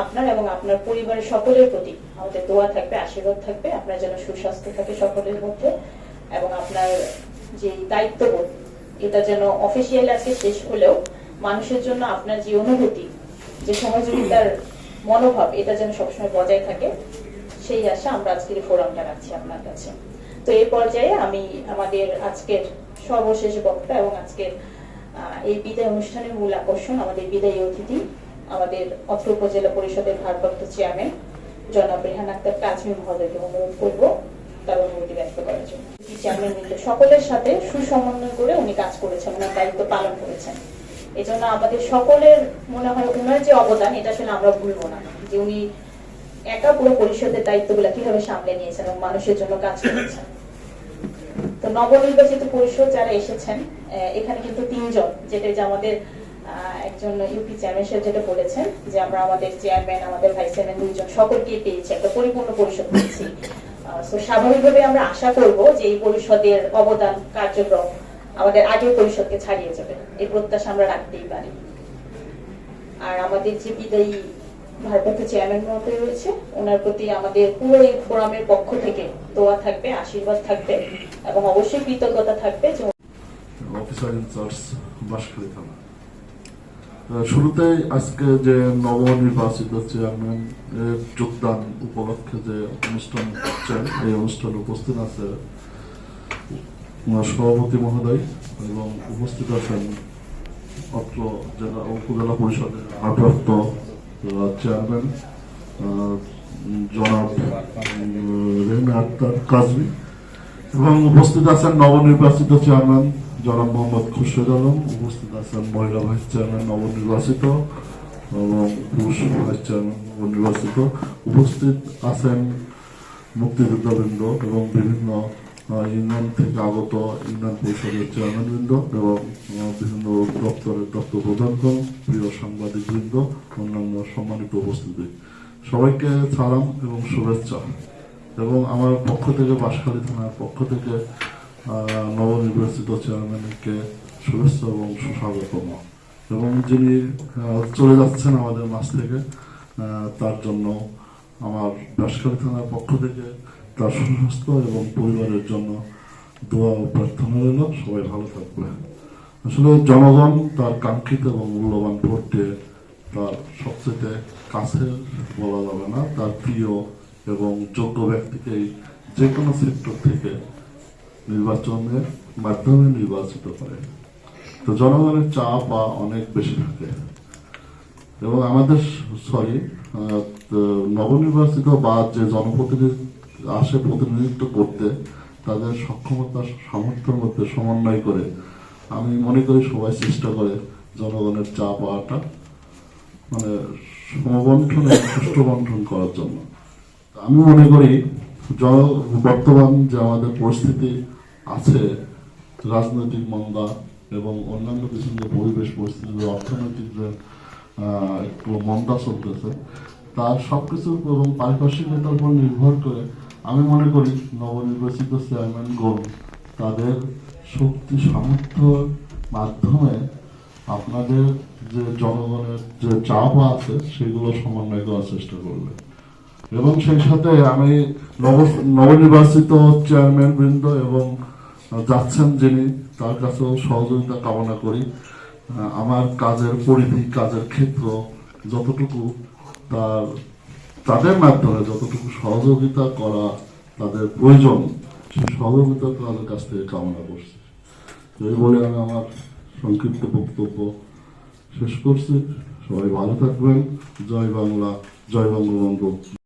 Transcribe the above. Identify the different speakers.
Speaker 1: আপনার এবং আপনার পরিবারের সকলের প্রতি আমাদের দোয়া থাকবে, আশীর্বাদ থাকবে, আপনার যেন সুস্বাস্থ্য থাকে সকলের মধ্যে এবং আপনার যে দায়িত্ববোধ, এটা যেন অফিসিয়াল আজকে শেষ হলেও মানুষের জন্য আপনার যে অনুভূতি, যে সহযোগিতার মনোভাব, এটা যেন সবসময় বজায় থাকে, সেই আশা আমরা আজকের ফোরামটা রাখছি আপনার কাছে। তো এই পর্যায়ে আমি আমাদের আজকের সর্বশেষ বক্তা এবং আজকের এই বিদায় অনুষ্ঠানের মূল আকর্ষণ আমাদের বিদায়ী অতিথি আমাদের অত্র উপজেলা পরিষদের ভারপ্রাপ্ত চেয়ারম্যান, জনাব রেহান আক্তার কাজী মহোদয়কে অনুরোধ করব তার অনুমতি ব্যক্ত করার জন্য। চেয়ারম্যান মিলে সকলের সাথে সুসমন্বয় করে উনি কাজ করেছেন ওনার দায়িত্ব পালন করেছেন। এই জন্য আমাদের সকলের মনে হয় ওনার যে অবদান, এটা আসলে আমরা ভুলবো না। যে উনি একা পুরো পরিষদের দায়িত্বগুলো কীভাবে সামলে নিয়েছেন এবং মানুষের জন্য কাজ করেছেন। তো নবনির্বাচিত পরিষদ যারা এসেছেন এখানে কিন্তু তিনজন, যেটা যে আমাদের ইউপি চেয়ারম্যান যেটা বলেছেন যে আমরা আমাদের চেয়ারম্যান আমাদের ভাইস চেয়ারম্যান দুইজন সকলকে পেয়েছি, একটা পরিপূর্ণ পরিষদ পেয়েছি। স্বাভাবিকভাবে আমরা আশা করব যে এই পরিষদের অবদান কার্যক্রম আমাদের আগের পরিষদকে ছাড়িয়ে যাবে। এই প্রত্যাশা আমরা রাখতেই পারি। আর আমাদের যে বিদায়ী ভারপ্রাপ্ত চেয়ারম্যান মহোদয় রয়েছে, ওনার প্রতি আমাদের পুরো এই ফোরামের পক্ষ থেকে দোয়া থাকবে, আশীর্বাদ থাকবে এবং অবশ্যই কৃতজ্ঞতা থাকবে যে
Speaker 2: অফিসার থানা। আহ, শুরুতেই আজকে যে নবনির্বাচিত চেয়ারম্যান যোগদান উপলক্ষে যে অনুষ্ঠান হচ্ছেন এই অনুষ্ঠানে উপস্থিত আছে সভাপতি মহোদয় এবং উপস্থিত আছেন অত্র জেলা উপজেলা পরিষদের ভারপ্রাপ্ত চেয়ারম্যান জনাব রেনা আক্তার কাজী এবং উপস্থিত আছেন নবনির্বাচিত চেয়ারম্যান জনাব মোহাম্মদ খুরশেদ আলম, উপস্থিত আছেন মহিলা ভাইস চেয়ারম্যান নবনির্বাচিত এবং পুরুষ ভাইস চেয়ারম্যান নবনির্বাচিত। উপস্থিত আছেন মুক্তিযোদ্ধাবৃন্দ এবং বিভিন্ন ইউনিয়ন থেকে আগত ইউনিয়ন পরিষদের চেয়ারম্যানবৃন্দ এবং বিভিন্ন দপ্তরের দপ্তর প্রধানগণ, প্রিয় সাংবাদিকবৃন্দ, অন্যান্য সম্মানিত উপস্থিতি। সবাইকে সালাম এবং শুভেচ্ছা। এবং আমার পক্ষ থেকে বাঁশখালী থানার পক্ষ থেকে নবনির্বাচিত চেয়ারম্যানকে শুভেচ্ছা এবং সুস্বাগতম এবং যিনি চলে যাচ্ছেন আমাদের মাছ থেকে তার জন্য আমার বাঁশখালী থানার পক্ষ থেকে তার সুস্বাস্থ্য এবং পরিবারের জন্য দোয়া ও প্রার্থনা রইল সবাই ভালো থাকবে আসলে জনগণ তার কাঙ্ক্ষিত এবং মূল্যবান ভোট তার সবচেয়ে কাছের বলা যাবে না তার প্রিয় এবং যোগ্য ব্যক্তিকেই যে কোনো সেক্টর থেকে নির্বাচনের মাধ্যমে নির্বাচিত করে। তো জনগণের চাপ অনেক বেশি থাকে। এবং আমাদের সরি নবনির্বাচিত বা যে জনপ্রতিনিধি আসে প্রতিনিধিত্ব করতে, তাদের সক্ষমতা, সামর্থ্যের মধ্যে সমন্বয় করে, আমি মনে করি সবাই চেষ্টা করে জনগণের চা পাওয়াটা মানে সমবন্টন এবং সুষ্ঠু বন্টন করার জন্য। আমি মনে করি বর্তমান যে আমাদের পরিস্থিতি আছে, রাজনৈতিক মন্দা এবং অন্যান্য কিছু যে পরিবেশ পরিস্থিতি অর্থনৈতিক যে একটু মন্দা চলতেছে, তার সব সবকিছু এবং পারিপার্শ্বিকতার উপর নির্ভর করে আমি মনে করি নবনির্বাচিত চেয়ারম্যান গণ তাদের শক্তি সামর্থ্য মাধ্যমে আপনাদের যে জনগণের যে চাপ আছে, সেগুলো সমন্বয় করার চেষ্টা করবে। এবং সেই সাথে আমি নব- নবনির্বাচিত চেয়ারম্যান বৃন্দ এবং যাচ্ছেন যিনি, তার কাছেও সহযোগিতা কামনা করি। আমার কাজের পরিধি, কাজের ক্ষেত্র যতটুকু তার, তাদের মাধ্যমে যতটুকু সহযোগিতা করা তাদের প্রয়োজন, সেই সহযোগিতা তাদের কাছ থেকে কামনা করছি। এই বলে আমি আমার সংক্ষিপ্ত বক্তব্য শেষ করছি। সবাই ভালো থাকবেন। জয় বাংলা, জয় বঙ্গবন্ধু।